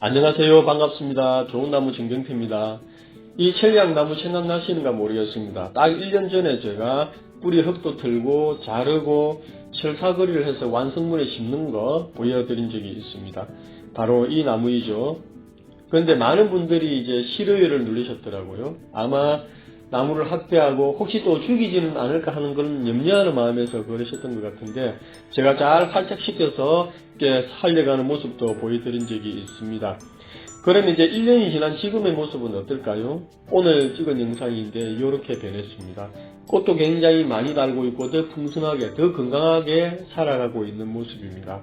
안녕하세요. 반갑습니다. 좋은 나무 정경태입니다. 이 천리향나무 생각나시는가 모르겠습니다. 딱 1년 전에 제가 뿌리 흙도 틀고 자르고 철사거리를 해서 완성물에 심는 거 보여드린 적이 있습니다. 바로 이 나무이죠. 그런데 많은 분들이 이제 싫어요를 누르셨더라고요. 아마 나무를 학대하고 혹시 또 죽이지는 않을까 하는 그런 염려하는 마음에서 그러셨던 것 같은데 제가 잘 이렇게 살려가는 모습도 보여드린 적이 있습니다. 그러면 이제 1년이 지난 지금의 모습은 어떨까요? 오늘 찍은 영상인데 이렇게 변했습니다. 꽃도 굉장히 많이 달고 있고 더 풍성하게 더 건강하게 살아가고 있는 모습입니다.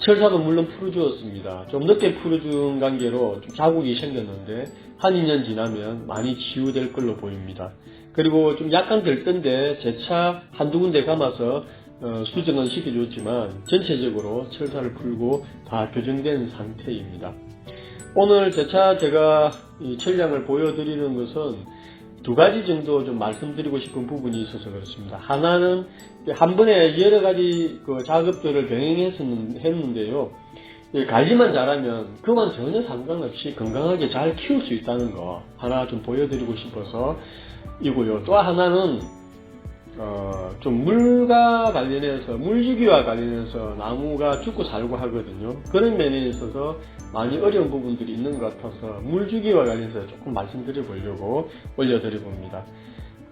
철사도 물론 풀어주었습니다. 좀 늦게 풀어준 관계로 좀 자국이 생겼는데 한 2년 지나면 많이 치유될 걸로 보입니다. 그리고 좀 약간 들뜬데 재차 한두 군데 감아서 어, 수정은 시켜줬지만 전체적으로 철사를 풀고 다 교정된 상태입니다. 오늘 재차 제가 이 철량을 보여드리는 것은 두 가지 정도 좀 말씀드리고 싶은 부분이 있어서 그렇습니다. 하나는 한 번에 여러 가지 그 작업들을 병행했었는데요. 관리만 잘하면 그만 전혀 상관없이 건강하게 잘 키울 수 있다는 거 하나 좀 보여드리고 싶어서 이고요. 또 하나는 어, 좀 물과 관련해서 물주기와 관련해서 나무가 죽고 살고 하거든요. 그런 면에 있어서 많이 어려운 부분들이 있는 것 같아서 물주기와 관련해서 조금 말씀드려 보려고 올려드려 봅니다.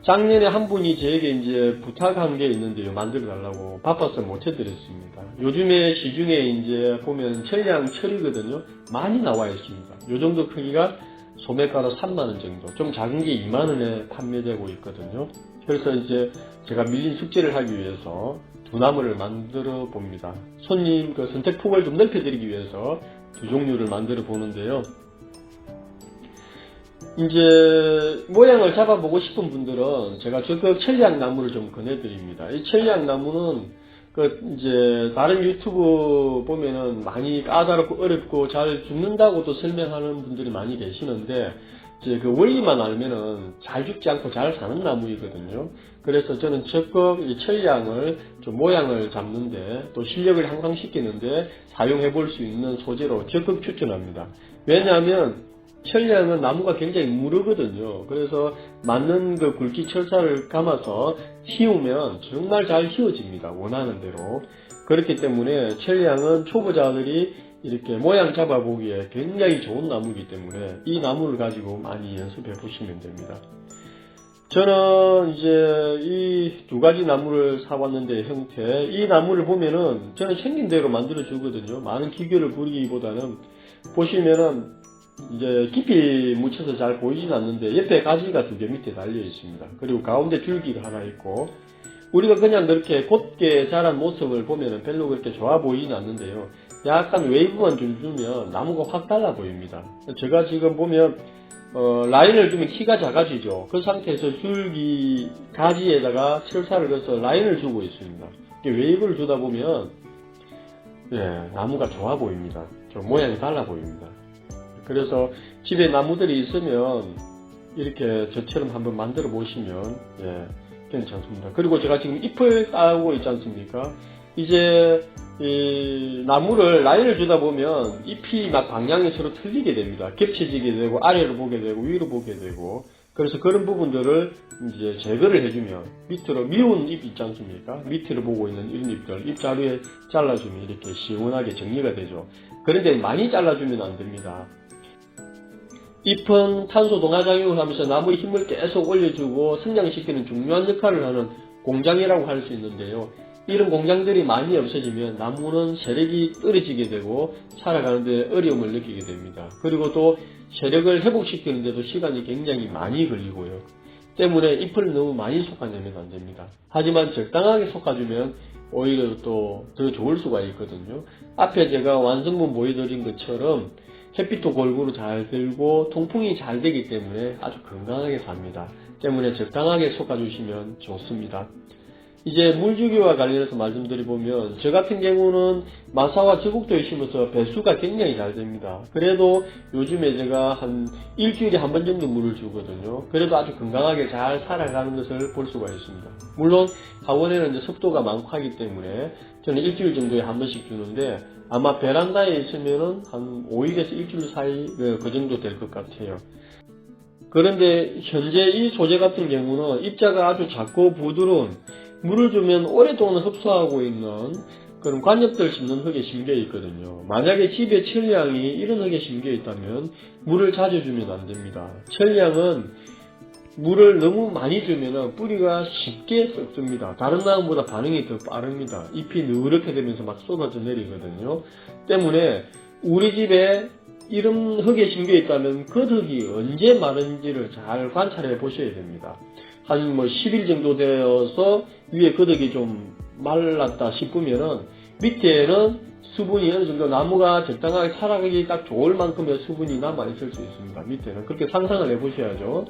작년에 한 분이 저에게 이제 부탁한 게 있는데요. 만들어 달라고 바빠서 못 해드렸습니다. 요즘에 시중에 이제 보면 철량 철이거든요. 많이 나와 있습니다. 요 정도 크기가 소매가로 3만원 정도, 좀 작은 게 2만원에 판매되고 있거든요. 그래서 이제 제가 밀린 숙제를 하기 위해서 두 나무를 만들어 봅니다. 손님 그 선택폭을 좀 넓혀드리기 위해서 두 종류를 만들어 보는데요. 이제 모양을 잡아보고 싶은 분들은 제가 적극 천리향 나무를 좀 권해드립니다. 이 천리향 나무는 그 이제 다른 유튜브 보면은 많이 까다롭고 어렵고 잘 죽는다고도 설명하는 분들이 많이 계시는데 이제 그 원리만 알면은 잘 죽지 않고 잘 사는 나무이거든요. 그래서 저는 적극 이 천리향을 좀 모양을 잡는데 또 실력을 향상시키는데 사용해 볼 수 있는 소재로 적극 추천합니다. 왜냐하면 철량은 나무가 굉장히 무르거든요. 그래서 맞는 그 굵기 철사를 감아서 휘우면 정말 잘 휘어집니다. 원하는 대로. 그렇기 때문에 철량은 초보자들이 이렇게 모양 잡아보기에 굉장히 좋은 나무이기 때문에 이 나무를 가지고 많이 연습해 보시면 됩니다. 저는 이제 이 두 가지 나무를 사왔는데 형태 이 나무를 보면은 저는 생긴 대로 만들어 주거든요. 많은 기교를 부리기보다는 보시면은 이제 깊이 묻혀서 잘 보이진 않는데 옆에 가지가 두 개 밑에 달려 있습니다. 그리고 가운데 줄기가 하나 있고 우리가 그냥 그렇게 곧게 자란 모습을 보면 별로 그렇게 좋아 보이진 않는데요. 약간 웨이브만 좀 주면 나무가 확 달라 보입니다. 제가 지금 보면 어, 라인을 주면 키가 작아지죠. 그 상태에서 줄기 가지에다가 철사를 넣어서 라인을 주고 있습니다. 웨이브를 주다 보면 예, 나무가 좋아 보입니다. 좀 모양이 달라 보입니다. 그래서 집에 나무들이 있으면 이렇게 저처럼 한번 만들어 보시면 예, 괜찮습니다. 그리고 제가 지금 잎을 따고 있지 않습니까? 이제 이 나무를 라인을 주다 보면 잎이 막 방향이 서로 틀리게 됩니다. 겹쳐지게 되고 아래로 보게 되고 위로 보게 되고 그래서 그런 부분들을 이제 제거를 해주면 밑으로 미운 잎 있지 않습니까? 밑으로 보고 있는 이런 잎들 잎자루에 잘라주면 이렇게 시원하게 정리가 되죠. 그런데 많이 잘라주면 안 됩니다. 잎은 탄소 동화작용을 하면서 나무의 힘을 계속 올려주고 성장시키는 중요한 역할을 하는 공장이라고 할 수 있는데요. 이런 공장들이 많이 없어지면 나무는 세력이 떨어지게 되고 살아가는데 어려움을 느끼게 됩니다. 그리고 또 세력을 회복시키는데도 시간이 굉장히 많이 걸리고요. 때문에 잎을 너무 많이 솎아내면 안 됩니다. 하지만 적당하게 솎아주면 오히려 또 더 좋을 수가 있거든요. 앞에 제가 완성본 보여드린 것처럼 햇빛도 골고루 잘 들고 통풍이 잘 되기 때문에 아주 건강하게 삽니다. 때문에 적당하게 솎아주시면 좋습니다. 이제 물주기와 관련해서 말씀드리보면 저 같은 경우는 마사와 저곡도에 심어서 배수가 굉장히 잘 됩니다. 그래도 요즘에 제가 한 일주일에 한 번 정도 물을 주거든요. 그래도 아주 건강하게 잘 살아가는 것을 볼 수가 있습니다. 물론 하원에는 이제 습도가 많고 하기 때문에 저는 일주일 정도에 한 번씩 주는데 아마 베란다에 있으면은 한 5일에서 일주일 사이 그, 그 정도 될 것 같아요. 그런데 현재 이 소재 같은 경우는 입자가 아주 작고 부드러운 물을 주면 오랫동안 흡수하고 있는 그런 관엽들 심는 흙에 심겨 있거든요. 만약에 집에 천리향이 이런 흙에 심겨 있다면 물을 자주 주면 안 됩니다. 천리향은 물을 너무 많이 주면 뿌리가 쉽게 썩습니다. 다른 나무보다 반응이 더 빠릅니다. 잎이 누렇게 되면서 막 쏟아져 내리거든요. 때문에 우리 집에 이런 흙에 심겨 있다면 그 흙이 언제 마른지를 잘 관찰해 보셔야 됩니다. 한 뭐 10일 정도 되어서 위에 그덕이 좀 말랐다 싶으면은 밑에는 수분이 어느 정도 나무가 적당하게 살아가기 딱 좋을 만큼의 수분이 남아 있을 수 있습니다. 밑에는 그렇게 상상을 해 보셔야죠.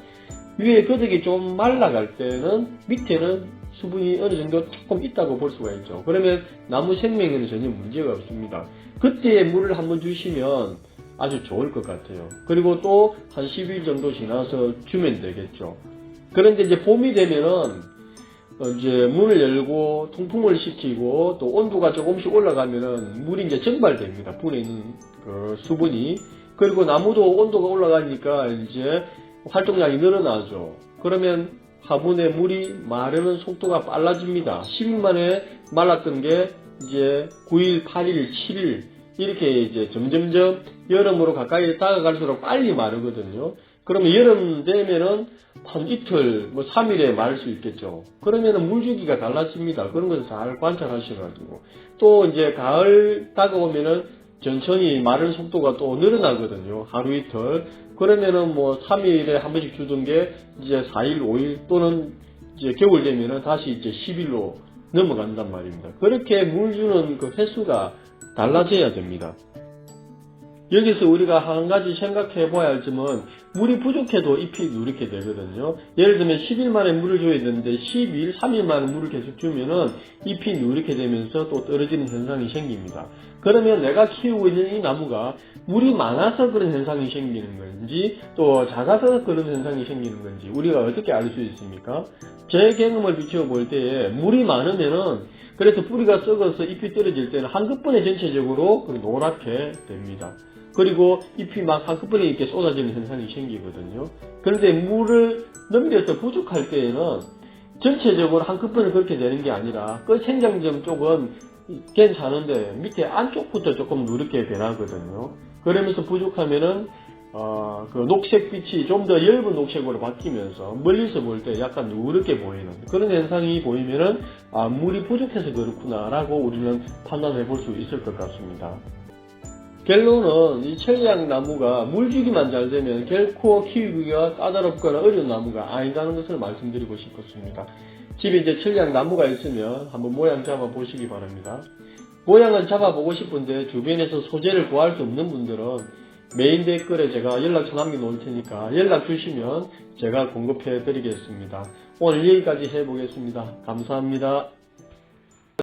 위에 그덕이 좀 말라갈 때는 밑에는 수분이 어느 정도 조금 있다고 볼 수가 있죠. 그러면 나무 생명에는 전혀 문제가 없습니다. 그때 물을 한번 주시면 아주 좋을 것 같아요. 그리고 또 한 10일 정도 지나서 주면 되겠죠. 그런데 이제 봄이 되면은 어, 이제 문을 열고 통풍을 시키고 또 온도가 조금씩 올라가면은 물이 이제 증발됩니다. 분에 있는 그 수분이 그리고 나무도 온도가 올라가니까 이제 활동량이 늘어나죠. 그러면 화분에 물이 마르는 속도가 빨라집니다. 10일 만에 말랐던 게 이제 9일, 8일, 7일 이렇게 이제 점점점 여름으로 가까이 다가갈수록 빨리 마르거든요. 그러면 여름 되면은 한 이틀, 뭐 3일에 마를 수 있겠죠. 그러면은 물주기가 달라집니다. 그런 것을 잘 관찰하셔가지고. 또 이제 가을 다가오면은 천천히 마른 속도가 또 늘어나거든요. 하루 이틀. 그러면은 뭐 3일에 한 번씩 주던 게 이제 4일, 5일 또는 이제 겨울 되면은 다시 이제 10일로 넘어간단 말입니다. 그렇게 물 주는 그 횟수가 달라져야 됩니다. 여기서 우리가 한 가지 생각해 봐야 할 점은 물이 부족해도 잎이 누렇게 되거든요. 예를 들면 10일 만에 물을 줘야 되는데 12일, 3일 만에 물을 계속 주면은 잎이 누렇게 되면서 또 떨어지는 현상이 생깁니다. 그러면 내가 키우고 있는 이 나무가 물이 많아서 그런 현상이 생기는 건지 또 작아서 그런 현상이 생기는 건지 우리가 어떻게 알 수 있습니까? 제 경험을 비추어 볼 때에 물이 많으면은 그래서 뿌리가 썩어서 잎이 떨어질 때는 한꺼번에 전체적으로 그 노랗게 됩니다. 그리고 잎이 막 한꺼번에 이렇게 쏟아지는 현상이 생기거든요. 그런데 물을 넘겨서 부족할 때에는 전체적으로 한꺼번에 그렇게 되는 게 아니라 끝 생장점 쪽은 괜찮은데 밑에 안쪽부터 조금 누렇게 변하거든요. 그러면서 부족하면은 어, 그 녹색빛이 좀 더 엷은 녹색으로 바뀌면서 멀리서 볼 때 약간 누렇게 보이는 그런 현상이 보이면은 아, 물이 부족해서 그렇구나라고 우리는 판단해 볼 수 있을 것 같습니다. 결론은 이 천리향 나무가 물주기만 잘 되면 결코 키우기가 까다롭거나 어려운 나무가 아니다는 것을 말씀드리고 싶었습니다. 집에 이제 천리향 나무가 있으면 한번 모양 잡아 보시기 바랍니다. 모양은 잡아보고 싶은데 주변에서 소재를 구할 수 없는 분들은 메인 댓글에 제가 연락처 남겨놓을 테니까 연락 주시면 제가 공급해 드리겠습니다. 오늘 여기까지 해보겠습니다. 감사합니다.